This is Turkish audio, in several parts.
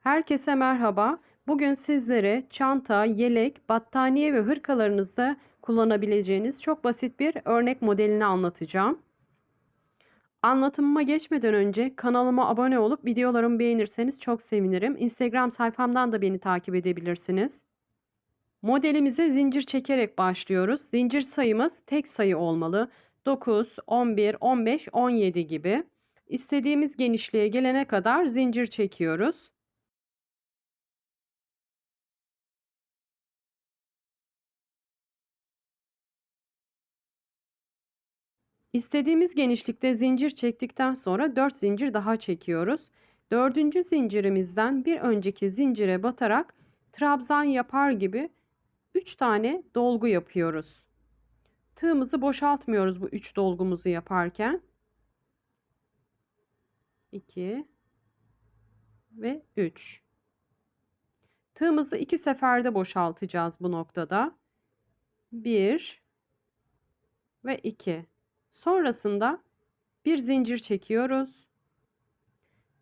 Herkese merhaba. Bugün sizlere çanta, yelek, battaniye ve hırkalarınızda kullanabileceğiniz çok basit bir örnek modelini anlatacağım. Anlatımıma geçmeden önce kanalıma abone olup videolarımı beğenirseniz çok sevinirim. Instagram sayfamdan da beni takip edebilirsiniz. Modelimize zincir çekerek başlıyoruz. Zincir sayımız tek sayı olmalı. 9, 11, 15, 17 gibi. İstediğimiz genişliğe gelene kadar zincir çekiyoruz. İstediğimiz genişlikte zincir çektikten sonra 4 zincir daha çekiyoruz. Dördüncü zincirimizden bir önceki zincire batarak trabzan yapar gibi 3 tane dolgu yapıyoruz. Tığımızı boşaltmıyoruz bu 3 dolgumuzu yaparken. 2 ve 3. Tığımızı iki seferde boşaltacağız bu noktada. 1 ve 2. Sonrasında bir zincir çekiyoruz.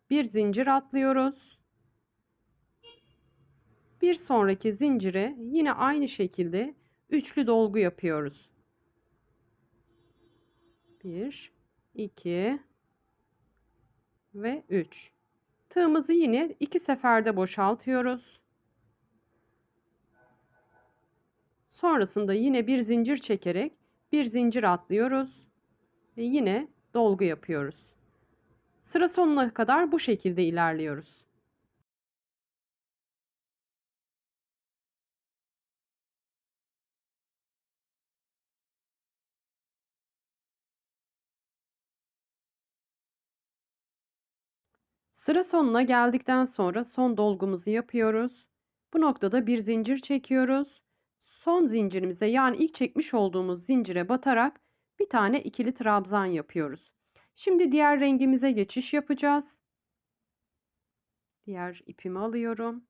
Bir zincir atlıyoruz. Bir sonraki zincire yine aynı şekilde üçlü dolgu yapıyoruz. 1 2 ve 3. Tığımızı yine iki seferde boşaltıyoruz. Sonrasında yine bir zincir çekerek bir zincir atlıyoruz ve yine dolgu yapıyoruz. Sıra sonuna kadar bu şekilde ilerliyoruz. Sıra sonuna geldikten sonra son dolgumuzu yapıyoruz. Bu noktada bir zincir çekiyoruz. Son zincirimize yani ilk çekmiş olduğumuz zincire batarak bir tane ikili trabzan yapıyoruz. Şimdi diğer rengimize geçiş yapacağız. Diğer ipimi alıyorum.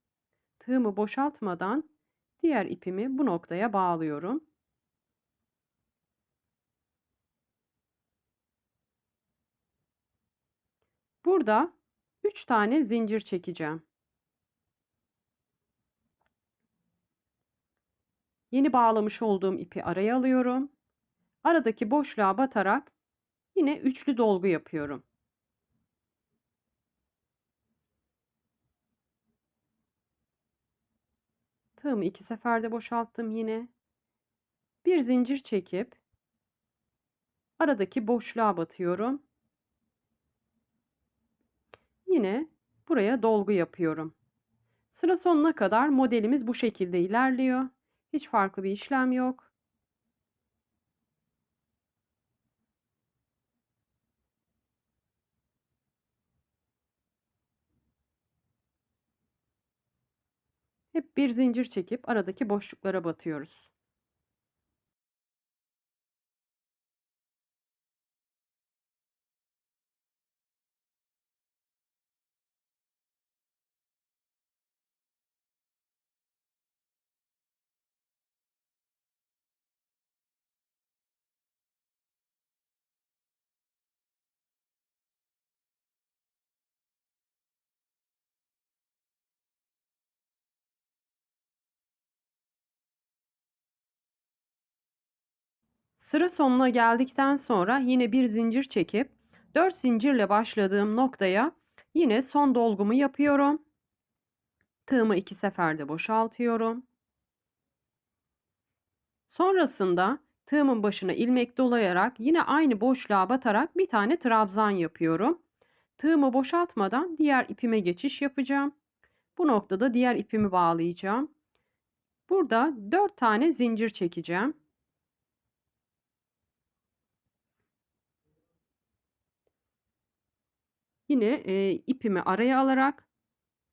Tığımı boşaltmadan diğer ipimi bu noktaya bağlıyorum. Burada 3 tane zincir çekeceğim. Yeni bağlamış olduğum ipi araya alıyorum. Aradaki boşluğa batarak yine üçlü dolgu yapıyorum. Tığımı iki seferde boşalttım yine. Bir zincir çekip aradaki boşluğa batıyorum. Yine buraya dolgu yapıyorum. Sıra sonuna kadar modelimiz bu şekilde ilerliyor. Hiç farklı bir işlem yok. Hep bir zincir çekip aradaki boşluklara batıyoruz. Sıra sonuna geldikten sonra yine bir zincir çekip 4 zincirle başladığım noktaya yine son dolgumu yapıyorum. Tığımı iki seferde boşaltıyorum. Sonrasında tığımın başına ilmek dolayarak yine aynı boşluğa batarak bir tane trabzan yapıyorum. Tığımı boşaltmadan diğer ipime geçiş yapacağım. Bu noktada diğer ipimi bağlayacağım. Burada 4 tane zincir çekeceğim. Yine e, ipimi araya alarak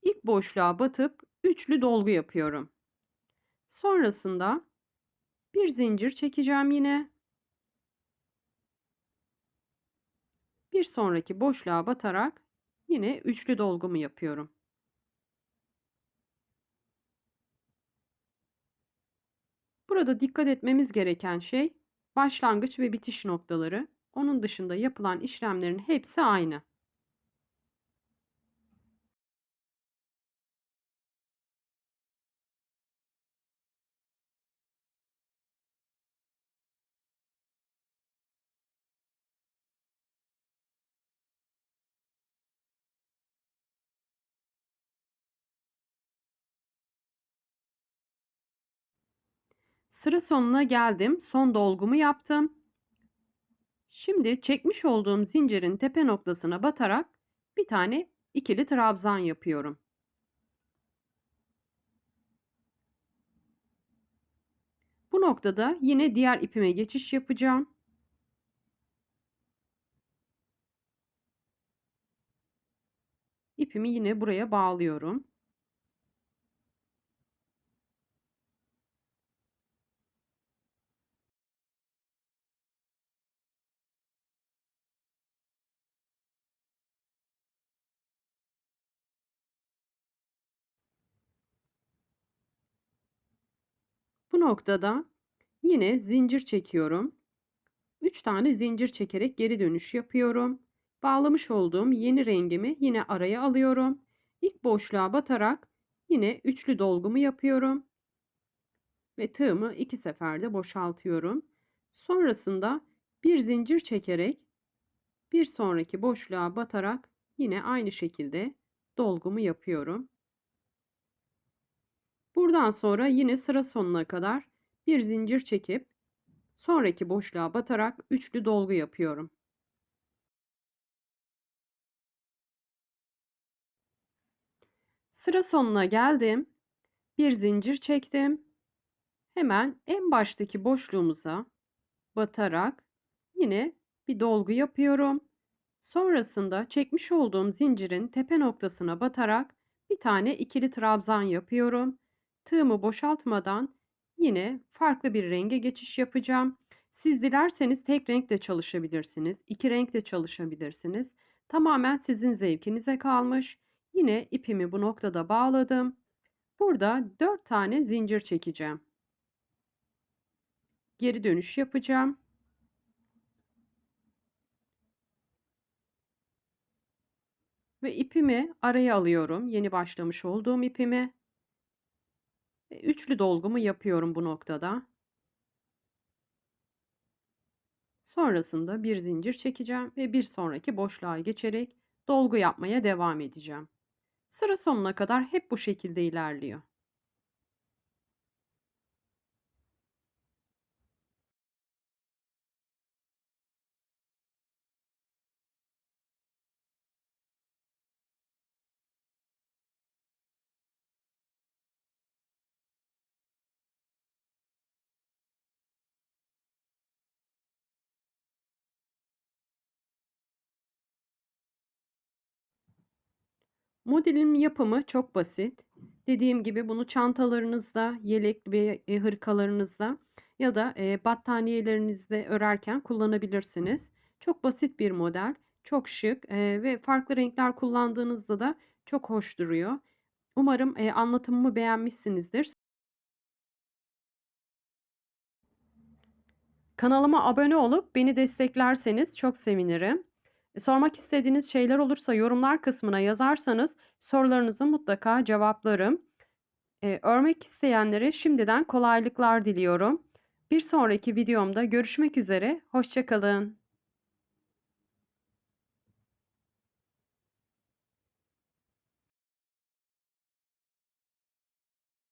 ilk boşluğa batıp üçlü dolgu yapıyorum. Sonrasında bir zincir çekeceğim yine. Bir sonraki boşluğa batarak yine üçlü dolgumu yapıyorum. Burada dikkat etmemiz gereken şey başlangıç ve bitiş noktaları. Onun dışında yapılan işlemlerin hepsi aynı. Sıra sonuna geldim. Son dolgumu yaptım. Şimdi çekmiş olduğum zincirin tepe noktasına batarak bir tane ikili trabzan yapıyorum. Bu noktada yine diğer ipime geçiş yapacağım. İpimi yine buraya bağlıyorum. Bu noktada yine zincir çekiyorum. 3 tane zincir çekerek geri dönüş yapıyorum. Bağlamış olduğum yeni rengimi yine araya alıyorum. İlk boşluğa batarak yine üçlü dolgumu yapıyorum. Ve tığımı iki seferde boşaltıyorum. Sonrasında bir zincir çekerek bir sonraki boşluğa batarak yine aynı şekilde dolgumu yapıyorum. Buradan sonra yine sıra sonuna kadar bir zincir çekip sonraki boşluğa batarak üçlü dolgu yapıyorum. Sıra sonuna geldim. Bir zincir çektim. Hemen en baştaki boşluğumuza batarak yine bir dolgu yapıyorum. Sonrasında çekmiş olduğum zincirin tepe noktasına batarak bir tane ikili trabzan yapıyorum. Tığımı boşaltmadan yine farklı bir renge geçiş yapacağım. Siz dilerseniz tek renkle çalışabilirsiniz. iki renkle çalışabilirsiniz. Tamamen sizin zevkinize kalmış. Yine ipimi bu noktada bağladım. Burada 4 tane zincir çekeceğim. Geri dönüş yapacağım. Ve ipimi araya alıyorum. Yeni başlamış olduğum ipimi. Üçlü dolgumu yapıyorum bu noktada. Sonrasında bir zincir çekeceğim ve bir sonraki boşluğa geçerek dolgu yapmaya devam edeceğim. Sıra sonuna kadar hep bu şekilde ilerliyor. Modelin yapımı çok basit. Dediğim gibi bunu çantalarınızda, yelek ve e, hırkalarınızda ya da e, battaniyelerinizde örerken kullanabilirsiniz. Çok basit bir model, çok şık e, ve farklı renkler kullandığınızda da çok hoş duruyor. Umarım anlatımımı beğenmişsinizdir. Kanalıma abone olup beni desteklerseniz çok sevinirim. E, sormak istediğiniz şeyler olursa yorumlar kısmına yazarsanız sorularınızı mutlaka cevaplarım. Ee, örmek isteyenlere şimdiden kolaylıklar diliyorum. Bir sonraki videomda görüşmek üzere, hoşçakalın.